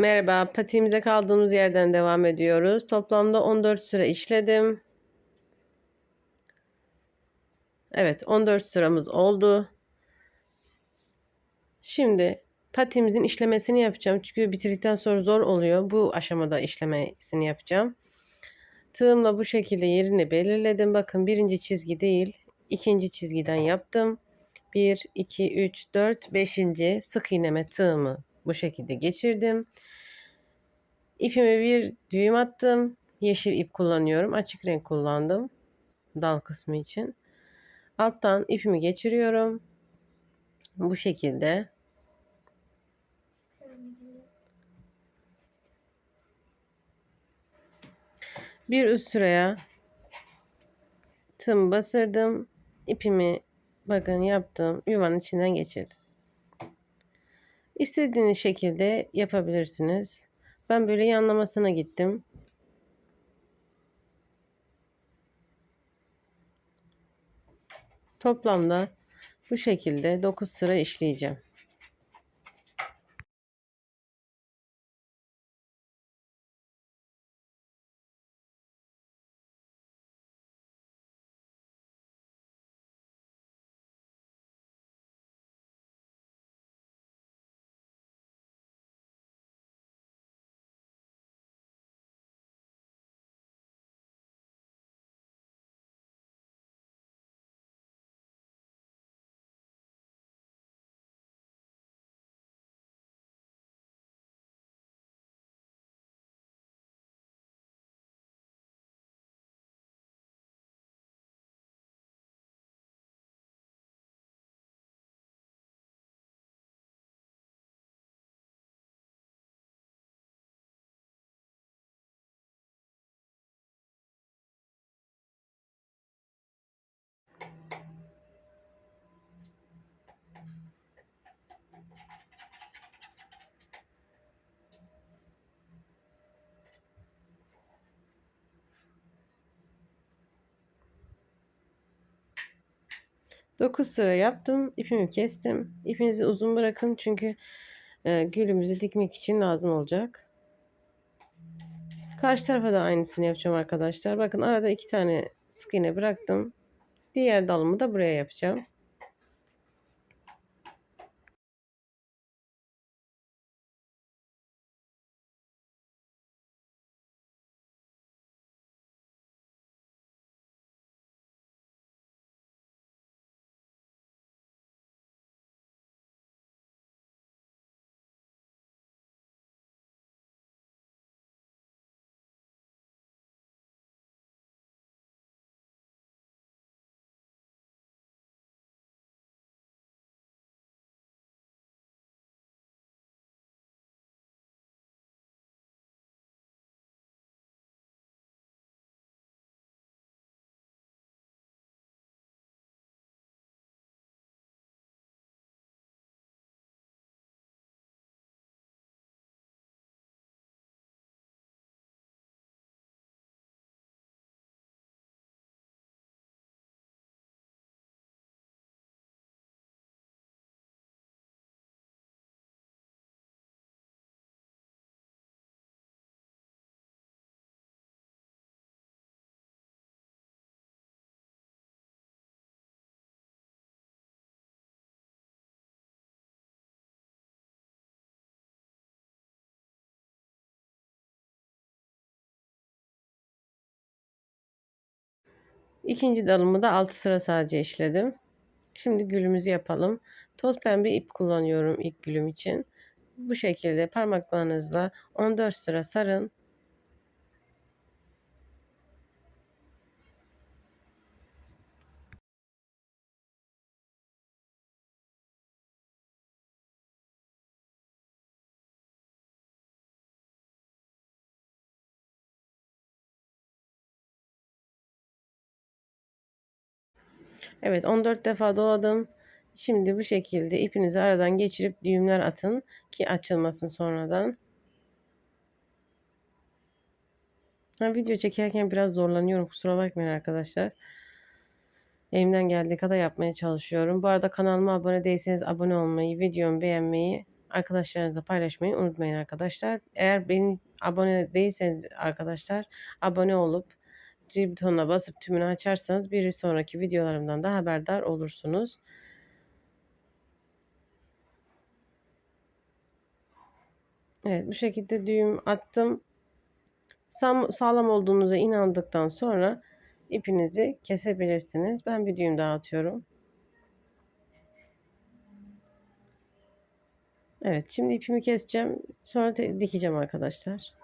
Merhaba, patiğimize kaldığımız yerden devam ediyoruz. Toplamda 14 sıra işledim. Evet, 14 sıramız oldu. Şimdi patiğimizin işlemesini yapacağım. Çünkü bitirdikten sonra zor oluyor. Bu aşamada işlemesini yapacağım. Tığımla bu şekilde yerini belirledim. Bakın birinci çizgi değil, ikinci çizgiden yaptım. 1, 2, 3, 4, 5. sık iğneme tığımı bu şekilde geçirdim. İpime bir düğüm attım. Yeşil ip kullanıyorum. Açık renk kullandım. Dal kısmı için. Alttan ipimi geçiriyorum. Bu şekilde. Bir üst sıraya tım basırdım. İpimi bakın yaptım. Yuvanın içinden geçirdim. İstediğiniz şekilde yapabilirsiniz. Ben böyle yanlamasına gittim. Toplamda bu şekilde 9 sıra işleyeceğim. Dokuz sıra yaptım. İpimi kestim. İpinizi uzun bırakın çünkü e, gülümüzü dikmek için lazım olacak. Karşı tarafa da aynısını yapacağım arkadaşlar. Bakın arada iki tane sık iğne bıraktım. Diğer dalımı da buraya yapacağım. İkinci dalımı da 6 sıra sadece işledim. Şimdi gülümüzü yapalım. Toz pembe ip kullanıyorum ilk gülüm için. Bu şekilde parmaklarınızla 14 sıra sarın. Evet 14 defa doladım. Şimdi bu şekilde ipinizi aradan geçirip düğümler atın ki açılmasın sonradan. Ha, video çekerken biraz zorlanıyorum kusura bakmayın arkadaşlar. Elimden geldiği kadar yapmaya çalışıyorum. Bu arada kanalıma abone değilseniz abone olmayı, videomu beğenmeyi arkadaşlarınızla paylaşmayı unutmayın arkadaşlar. Eğer benim abone değilseniz arkadaşlar abone olup zil butonuna basıp tümünü açarsanız bir sonraki videolarımdan da haberdar olursunuz. Evet bu şekilde düğüm attım. Sam, sağlam olduğunuza inandıktan sonra ipinizi kesebilirsiniz. Ben bir düğüm daha atıyorum. Evet şimdi ipimi keseceğim. Sonra dikeceğim arkadaşlar.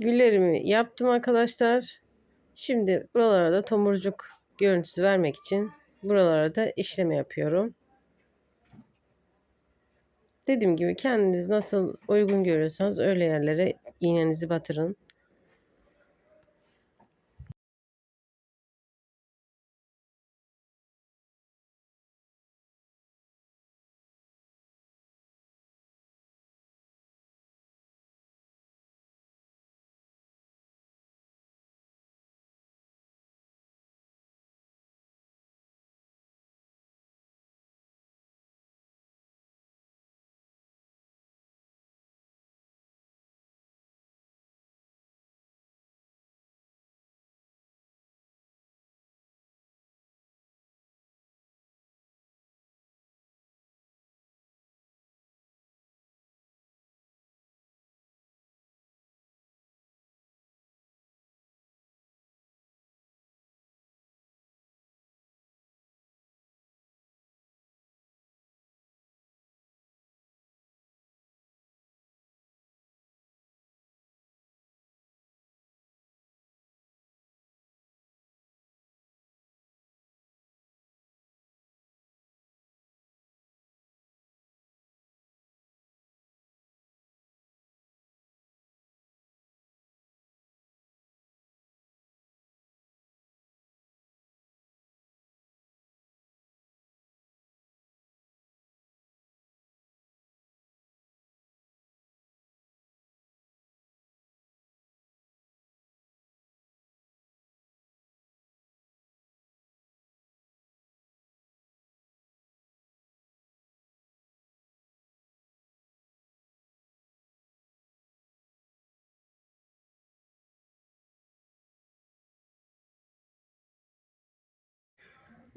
Güllerimi yaptım arkadaşlar. Şimdi buralara da tomurcuk görüntüsü vermek için buralara da işleme yapıyorum. Dediğim gibi kendiniz nasıl uygun görüyorsanız öyle yerlere iğnenizi batırın.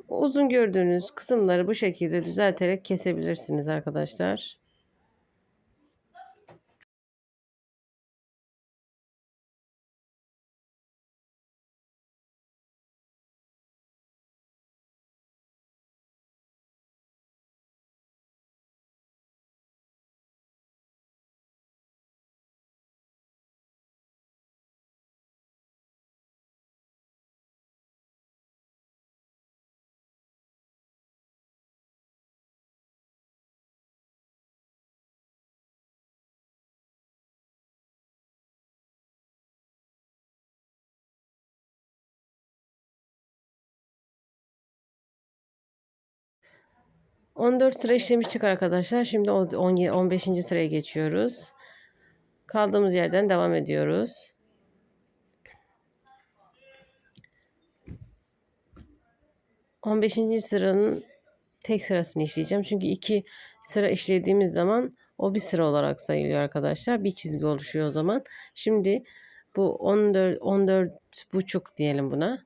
Uzun gördüğünüz kısımları bu şekilde düzelterek kesebilirsiniz arkadaşlar. On dört sıra işlemiştik arkadaşlar. Şimdi 15. sıraya geçiyoruz. Kaldığımız yerden devam ediyoruz. On beşinci sıranın tek sırasını işleyeceğim. Çünkü iki sıra işlediğimiz zaman o bir sıra olarak sayılıyor arkadaşlar. Bir çizgi oluşuyor o zaman. Şimdi bu 14 14 buçuk diyelim buna.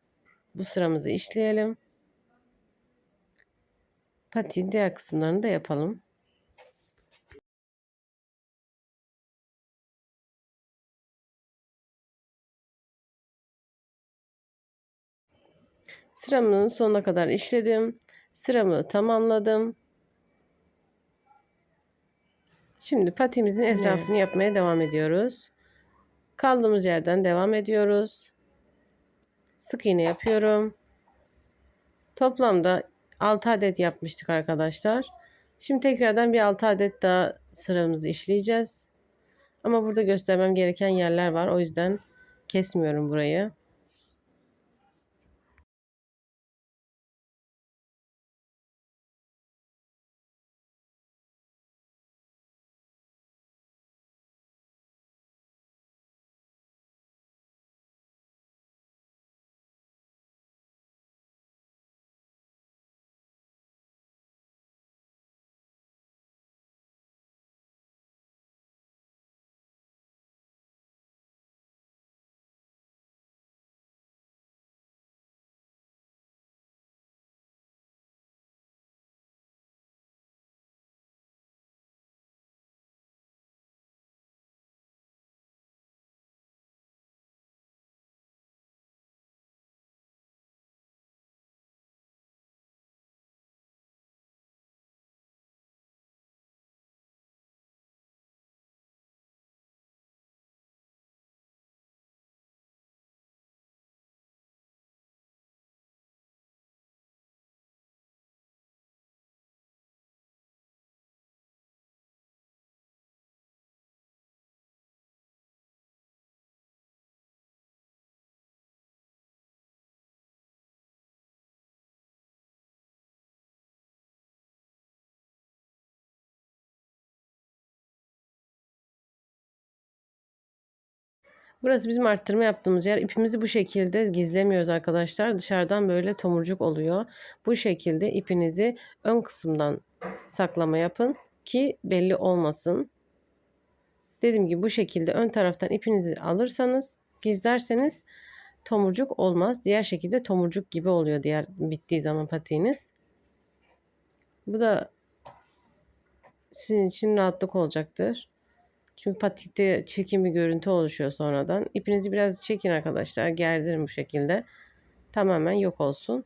Bu sıramızı işleyelim. Patiğin diğer kısımlarını da yapalım. Sıramın sonuna kadar işledim. Sıramı tamamladım. Şimdi patimizin etrafını yapmaya devam ediyoruz. Kaldığımız yerden devam ediyoruz. Sık iğne yapıyorum. Toplamda 6 adet yapmıştık arkadaşlar. Şimdi tekrardan bir 6 adet daha sıramızı işleyeceğiz. Ama burada göstermem gereken yerler var. O yüzden kesmiyorum burayı. Burası bizim arttırma yaptığımız yer. İpimizi bu şekilde gizlemiyoruz arkadaşlar. Dışarıdan böyle tomurcuk oluyor. Bu şekilde ipinizi ön kısımdan saklama yapın ki belli olmasın. Dediğim gibi bu şekilde ön taraftan ipinizi alırsanız, gizlerseniz tomurcuk olmaz. Diğer şekilde tomurcuk gibi oluyor diğer bittiği zaman patiğiniz. Bu da sizin için rahatlık olacaktır. Çünkü patikte çirkin bir görüntü oluşuyor sonradan. İpinizi biraz çekin arkadaşlar. Gerdirin bu şekilde. Tamamen yok olsun.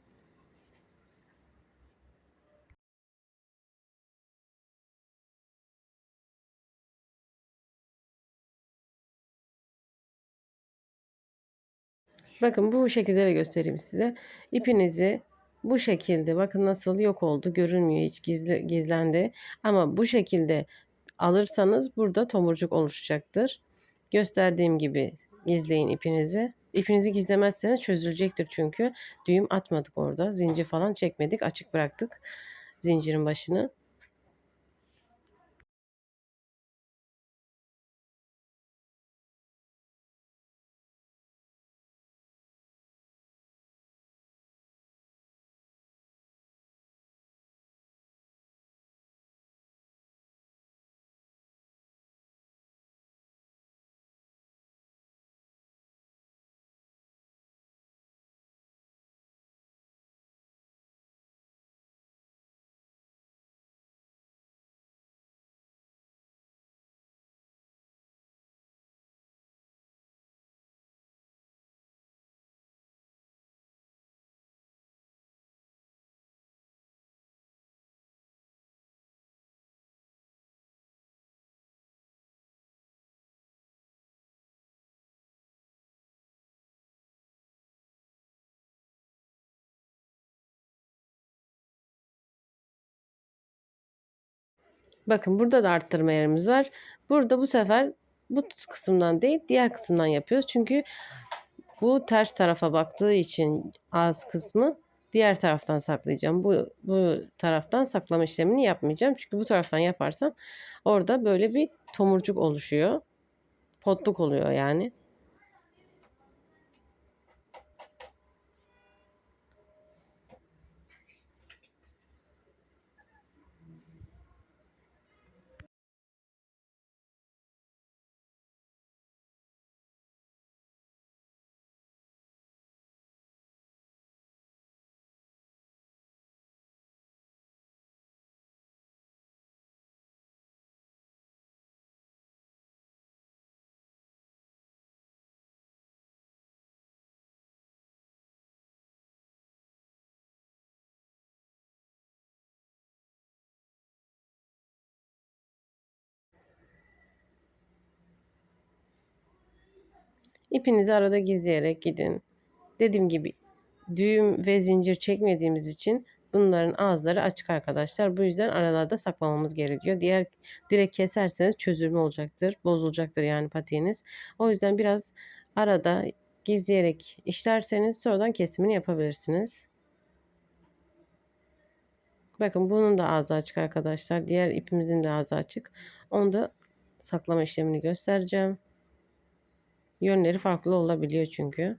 Bakın bu şekilde de göstereyim size. İpinizi bu şekilde bakın nasıl yok oldu görünmüyor hiç gizli, gizlendi. Ama bu şekilde alırsanız burada tomurcuk oluşacaktır. Gösterdiğim gibi gizleyin ipinizi. İpinizi gizlemezseniz çözülecektir çünkü düğüm atmadık orada. Zincir falan çekmedik. Açık bıraktık zincirin başını. Bakın burada da arttırma yerimiz var. Burada bu sefer bu kısımdan değil diğer kısımdan yapıyoruz. Çünkü bu ters tarafa baktığı için ağız kısmı diğer taraftan saklayacağım. Bu, bu taraftan saklama işlemini yapmayacağım. Çünkü bu taraftan yaparsam orada böyle bir tomurcuk oluşuyor. Potluk oluyor yani. İpinizi arada gizleyerek gidin. Dediğim gibi düğüm ve zincir çekmediğimiz için bunların ağızları açık arkadaşlar. Bu yüzden aralarda saklamamız gerekiyor. Diğer direkt keserseniz çözülme olacaktır. Bozulacaktır yani patiğiniz. O yüzden biraz arada gizleyerek işlerseniz sonradan kesimini yapabilirsiniz. Bakın bunun da ağzı açık arkadaşlar. Diğer ipimizin de ağzı açık. Onu da saklama işlemini göstereceğim. Yönleri farklı olabiliyor çünkü.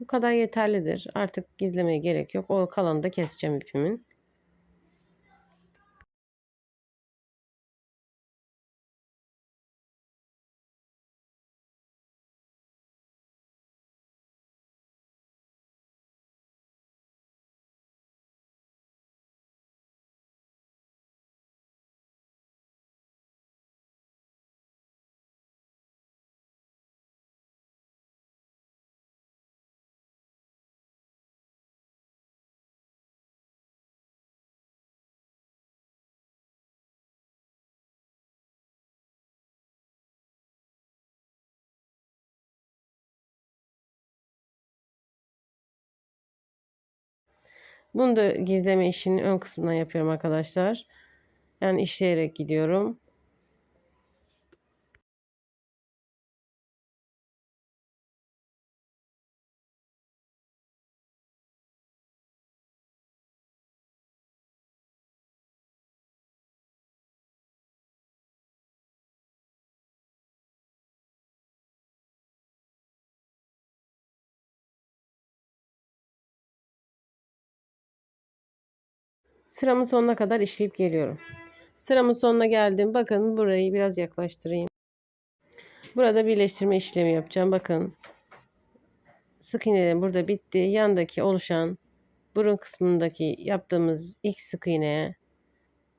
Bu kadar yeterlidir. Artık gizlemeye gerek yok. O kalanı da keseceğim ipimin. Bunu da gizleme işini ön kısmından yapıyorum arkadaşlar. Yani işleyerek gidiyorum. Sıramın sonuna kadar işleyip geliyorum. Sıramın sonuna geldim. Bakın burayı biraz yaklaştırayım. Burada birleştirme işlemi yapacağım. Bakın. Sık iğnelerim burada bitti. Yandaki oluşan burun kısmındaki yaptığımız ilk sık iğneye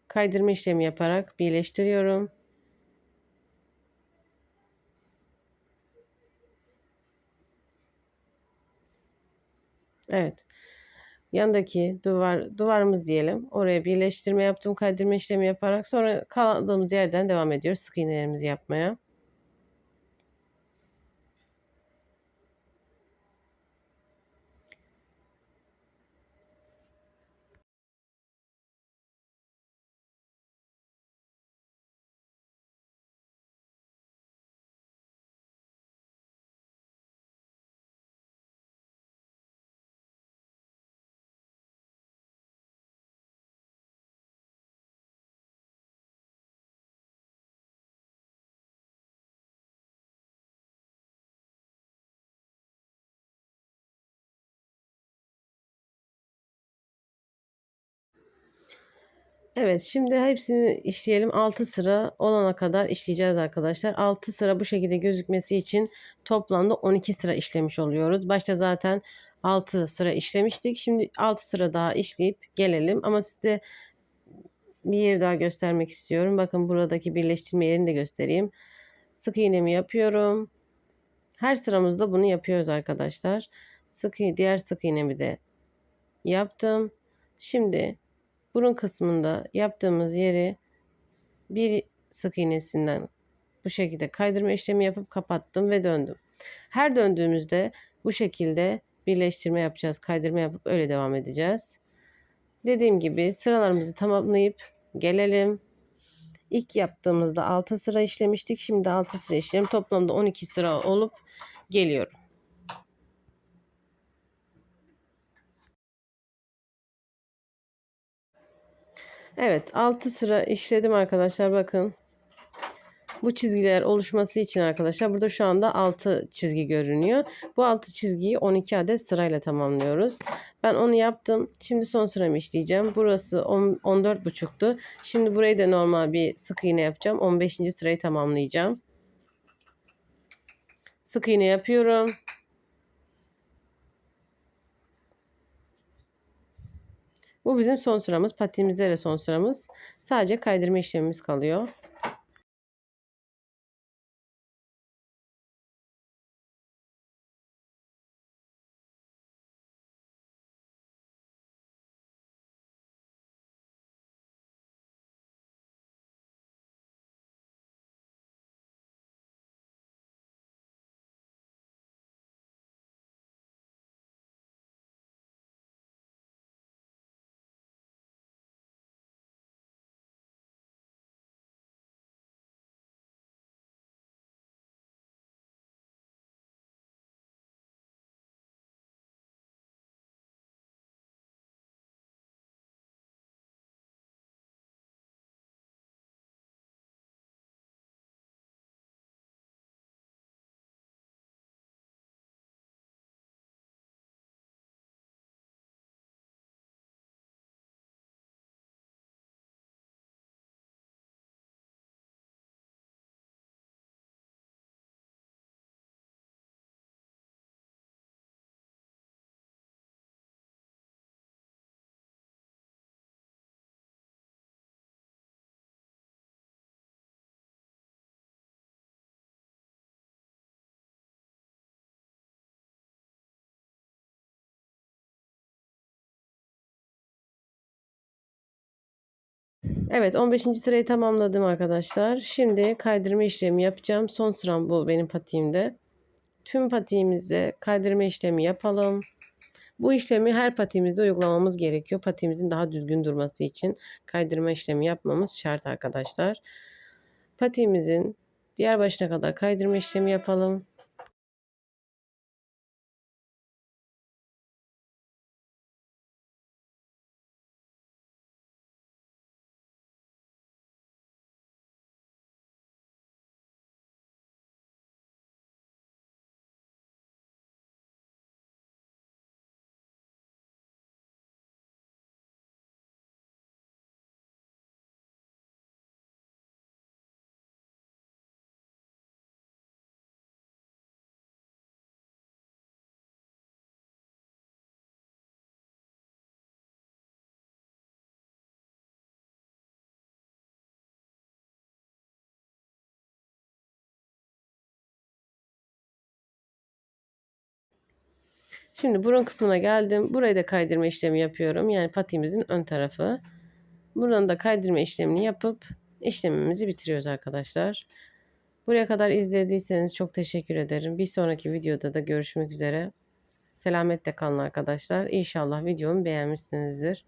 kaydırma işlemi yaparak birleştiriyorum. Evet yandaki duvar duvarımız diyelim. Oraya birleştirme yaptım. Kaydırma işlemi yaparak sonra kaldığımız yerden devam ediyoruz sık iğnelerimizi yapmaya. Evet şimdi hepsini işleyelim. 6 sıra olana kadar işleyeceğiz arkadaşlar. 6 sıra bu şekilde gözükmesi için toplamda 12 sıra işlemiş oluyoruz. Başta zaten 6 sıra işlemiştik. Şimdi 6 sıra daha işleyip gelelim. Ama size bir yeri daha göstermek istiyorum. Bakın buradaki birleştirme yerini de göstereyim. Sık iğnemi yapıyorum. Her sıramızda bunu yapıyoruz arkadaşlar. Sık diğer sık iğnemi de yaptım. Şimdi burun kısmında yaptığımız yeri bir sık iğnesinden bu şekilde kaydırma işlemi yapıp kapattım ve döndüm. Her döndüğümüzde bu şekilde birleştirme yapacağız. Kaydırma yapıp öyle devam edeceğiz. Dediğim gibi sıralarımızı tamamlayıp gelelim. İlk yaptığımızda 6 sıra işlemiştik. Şimdi 6 sıra işlem. Toplamda 12 sıra olup geliyorum. Evet 6 sıra işledim arkadaşlar bakın. Bu çizgiler oluşması için arkadaşlar burada şu anda 6 çizgi görünüyor. Bu 6 çizgiyi 12 adet sırayla tamamlıyoruz. Ben onu yaptım. Şimdi son sıramı işleyeceğim. Burası 14,5'tu. Şimdi burayı da normal bir sık iğne yapacağım. 15. sırayı tamamlayacağım. Sık iğne yapıyorum. Bu bizim son sıramız. Patiğimizde de son sıramız. Sadece kaydırma işlemimiz kalıyor. Evet 15. sırayı tamamladım arkadaşlar. Şimdi kaydırma işlemi yapacağım. Son sıram bu benim patiğimde. Tüm patiğimize kaydırma işlemi yapalım. Bu işlemi her patiğimizde uygulamamız gerekiyor. Patiğimizin daha düzgün durması için kaydırma işlemi yapmamız şart arkadaşlar. Patiğimizin diğer başına kadar kaydırma işlemi yapalım. Şimdi burun kısmına geldim. Burayı da kaydırma işlemi yapıyorum. Yani patiğimizin ön tarafı. Buradan da kaydırma işlemini yapıp işlemimizi bitiriyoruz arkadaşlar. Buraya kadar izlediyseniz çok teşekkür ederim. Bir sonraki videoda da görüşmek üzere. Selametle kalın arkadaşlar. İnşallah videomu beğenmişsinizdir.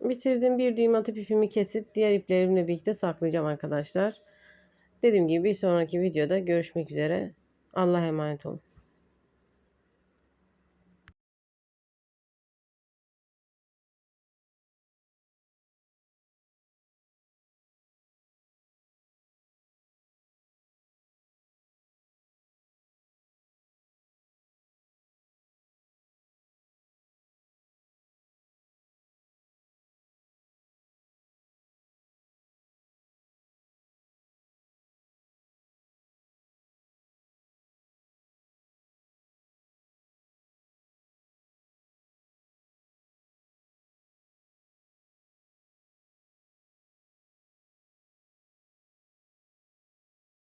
Bitirdim bir düğüm atıp ipimi kesip diğer iplerimle birlikte saklayacağım arkadaşlar. Dediğim gibi bir sonraki videoda görüşmek üzere. Allah'a emanet olun.